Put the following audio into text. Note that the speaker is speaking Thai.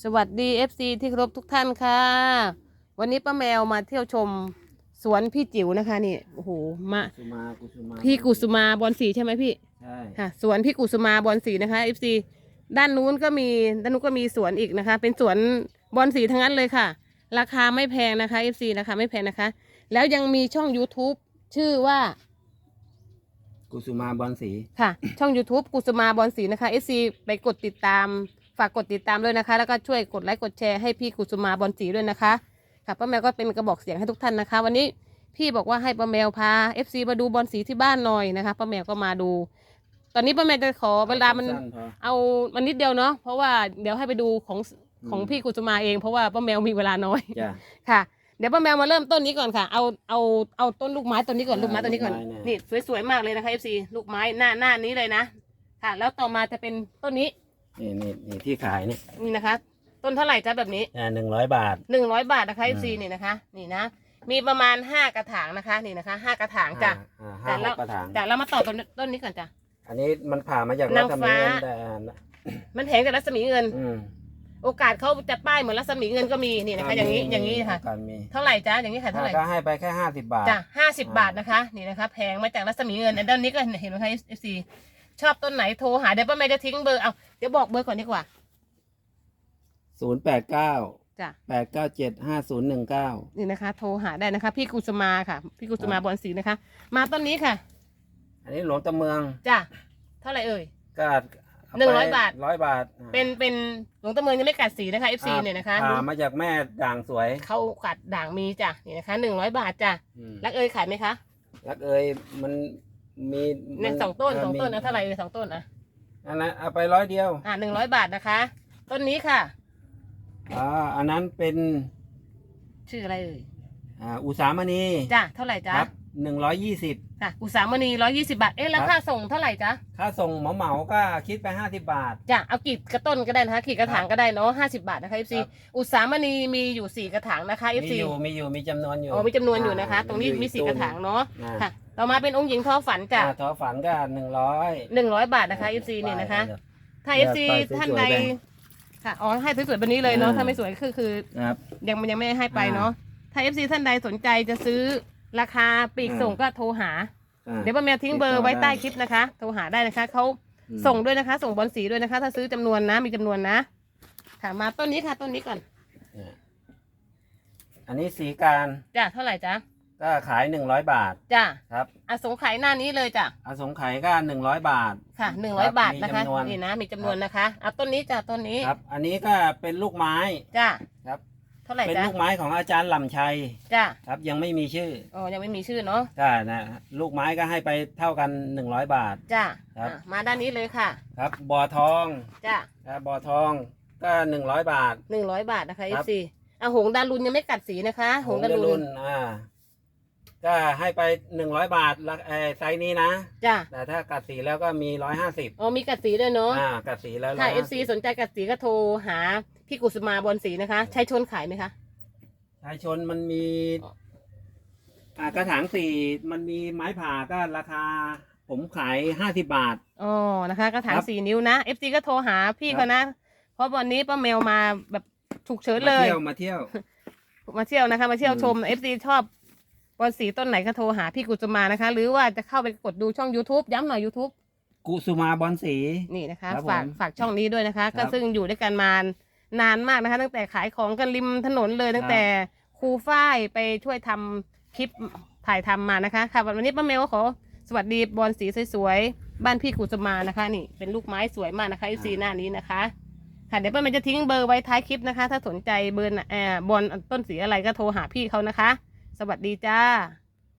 สวัสดี FC ที่เคารพทุกท่านค่ะ วันนี้ป้าแมวมาเที่ยวชมสวนพี่จิ๋วนะคะนี่โอ้โหมา กุสุมากุสุมาพี่กุสุมาบอลสีใช่ไหมพี่ใช่ค่ะสวนพี่กุสุมาบอลสีนะคะ FC ด้านนู้นก็มีด้านนู้นก็มีสวนอีกนะคะ เป็นสวนบอลสีทั้งนั้นเลยค่ะ ราคาไม่แพงนะคะ FC ราคาไม่แพงนะคะ แล้วยังมีช่อง YouTube ชื่อว่า กุสุมาบอลสี ค่ะ ช่อง YouTube กุสมาบอลสีนะคะ SC ไปกดติดตาม ฝากกดติดตามด้วยนะคะ แล้วก็ช่วยกดไลค์กดแชร์ให้พี่กุสมาบอลสีด้วยนะคะค่ะป้าแมวก็เป็นกระบอกเสียงให้ทุกท่านนะคะ วันนี้พี่บอกว่าให้ป้าแมวพา FC มาดูบอลสีที่บ้านหน่อยนะคะป้าแมวก็มาดู ตอนนี้ป้าแมวจะขอเวลามันสั้นพอเอามันนิดเดียวเนาะเพราะว่าเดี๋ยวให้ไปดูของอืมของพี่กุสมาเองเพราะว่าป้าแมวมีเวลาน้อยจ้ะค่ะเดี๋ยวป้าแมวมาเริ่มต้นนี้ก่อนค่ะ เอาเอาเอาต้นลูกไม้ต้นนี้ก่อนอ่าลูกไม้ต้นนี้ก่อนลูกไม้เนี่ยนี่สวยๆมากเลยนะคะ FC ลูกไม้หน้าหน้านี้เลยนะค่ะ แล้วต่อมาจะเป็นต้นนี้ นี่นี่นี่ที่ขายนี่นี่นะคะ ต้นเท่าไหร่จ๊ะแบบนี้อ่าหนึ่งร้อยบาท หนึ่งร้อยบาทนะคะอืม FC นี่นะคะ นี่นะ มีประมาณห้ากระถางนะคะ นี่นะคะห้ากระถางจ้ะอ่าแต่ห้าหละกกระถางจ้ะเรามาต่อต้นต้นนี้ก่อนจ้ะ อันนี้มันผ่ามาจากนางรัศมีฟ้า เงินแต่มันแถงกับรัศมีเงิน อืมโอกาสเขาจะป้ายเหมือนรัศมีเงินก็มีนี่นะคะ อย่างนี้อย่างนี้ค่ะ การมีเท่าไหร่จ๊ะอย่างนี้ค่ะเท่าไหร่ ก็ให้ไปแค่ห้าสิบบาท จ้ะห้าสิบบาทนะคะ นี่นะคะ แพงมาจากรัศมีเงินอันด้านนี้ก็เห็นไหมคะเอฟซี ชอบต้นไหนโทรหาเดี๋ยวป้าแม่จะทิ้งเบอร์เอาเดี๋ยวบอกเบอร์ก่อนดีกว่า ศูนย์แปดเก้าจ้ะ แปดเก้าเจ็ดห้าศูนย์หนึ่งเก้านี่นะคะ โทรหาได้นะคะ พี่กุสมาค่ะ พี่กุสมาบอลสีนะคะ มาต้นนี้ค่ะอันนี้หลวงตะเมืองจ้ะเท่าไหร่เอ่ย ก็เหนึ่งร้อยบาท ร้อยบาทเป็นเป็นหลวงตะเมืองยังไม่กัดสีนะคะเอฟซีเนี่ยนะคะผ่ามาจากแม่ด่างสวยเขากัดด่างมีจ้ะนี่นะคะหนึ่งร้อยบาทจ้ะอืมรักเอ่ยขายไหมคะ รักเอ่ยมัน มีเนี่มัยสองต้นสองต้นมีนะเท่าไหร่เอ่ยสองต้นอะอันนั้นเอาไปร้อยเดียว อ่าหนึ่งร้อยบาทนะคะ ต้นนี้ค่ะ อ่า อันนั้นเป็น ชื่ออะไรเอ่ยอ่า อุสามณีจ้ะเท่าไหร่คจ๊ะรับหนึ่งร้อยยี่สิบ ค่ะอุตสามณีร้อยี่สิบาทเอ๊ะแล้วครับ ค่าส่งเท่าไหร่จ๊ะค่าส่งเหมาเหมาๆก็คิดไปห้าสิบบาท จ้ะเอากี่กระต้นก็ได้นะคะกี่กระถางก็ได้เนาะห้าสิบาทนะคะ FC ครับ อุตสามณีมีอยู่สี่กระถางนะคะมี FC อยู่มีอยู่มีจำนวนอยู่อ๋อมีจำนวนอยู่นะคะาตรงนี้อยู่มีอีสี่กระถางเนาะอ่าค่ะ ต่อมาเป็นองค์หญิงท้อฝันจ้ะอ่าทอฝันก็หนึ่งร้อยหนึ่งร้อยบาทนะคะ FC นี่นะคะ ถ้าเลือก FC ไปสวยๆท่านใดไปค่ะอ๋อให้สวยๆแบบนี้เลยเนาะอ่าถ้าไม่สวยคือคือ ครับ ยังยังไม่ให้ไปอ่าเนาะ ถ้า FC ท่านใดสนใจจะซื้อราคาปลีกอ่าส่งก็โทรหา อ่า เดี๋ยวป้าแมวทิ้งเบอร์ไว้ใต้คลิปนะคะ โทรหาได้นะคะเขาอืมส่งด้วยนะคะ ส่งบอลสีด้วยนะคะ ถ้าซื้อจำนวนนะ มีจำนวนนะ ค่ะ มาต้นนี้ค่ะ ต้นนี้ก่อนอ่าอันนี้สีการจ้ะเท่าไหร่จ๊ะ ก็ขายหนึ่งร้อยบาทจ้ะครับอสงไขยหน้านี้เลยจ้ะอสงไขยก็หนึ่งร้อยบาทค่ะหนึ่งคร้รัอยบบาทนะคะมีจำนวนนี่นะมีจำนวนนะคะเอาต้นนี้จ้ะต้นนี้ครับ อันนี้ก็เป็นลูกไม้จ้ะครับเท่าไหร่เป็นจ๊ะลูกไม้ของอาจารย์ลำชัยจ้ะครับยังไม่มีชื่ออ๋อยังไม่มีชื่อเนาะก็นะลูกไม้ก็ให้ไปเท่ากันหนึ่งร้อยบาทจ้ะครับอะมาด้านนี้เลยค่ะ ครับบ่อทองจ้ะครับบ่อทองก็หนึ่งร้อยบาทหนึ่งร้อยบาทนะคะคเอรัฟบซีอะหงส์ดารุนยังไม่กัดสีนะคะ หงส์ดารุนอ่า ก็ให้ไปหนึ่งร้อยบาทละเออไซส์นี้นะ จ้ะแต่ถ้ากัดสีแล้วก็มีร้อยห้าสิบอ๋อมีกัดสีด้วยเนาะอ่ากัดสีแล้วถ้า150เอฟซีสนใจกัดสีก็โทรหาพี่กุสมาบอลสีนะคะ ใช้ชนขายไหมคะชายชนมันมีอ่ากระถางสี่มันมีไม้ผ่าก็ราคา ผมขายห้าสิบบาท อ๋อนะคะกระถางครับสี่นิ้วนะ FC ก็โทรหาพี่เขานะ เพราะวันนี้ป้าแมวมาแบบฉุกเฉินเลมายเที่ยวมาเที่ยว มาเที่ยวนะคะ มาเที่ยวอืม ชม FC ชอบ บอลสีต้นไหนก็โทรหาพี่กุจมานะคะ หรือว่าจะเข้าไปกดดูช่อง YouTube ย้ำหน่อย YouTube กุสุมาบอลสี นี่นะคะ ครับฝากผมฝากช่องนี้ด้วยนะคะครัก็บซึ่งอยู่ด้วยกันมานานมากนะคะ ตั้งแต่ขายของกันริมถนนเลยตั้งแต่ครูฝ้ายไปช่วยทำคลิปถ่ายทำมานะคะ ค่ะวันนี้ป้าแมวก็ขอสวัสดีบอลสีสวยๆบ้านพี่กุจมานะคะ นี่เป็นลูกไม้สวยมากนะคะ FC หน้านี้นะคะ ค่ะเดี๋ยวป้าแมวจะทิ้งเบอร์ไว้ท้ายคลิปนะคะ ถ้าสนใจเบอร์น่ะเอ่อบอลต้นสีอะไรก็โทรหาพี่เขานะคะส วัสดีจ้า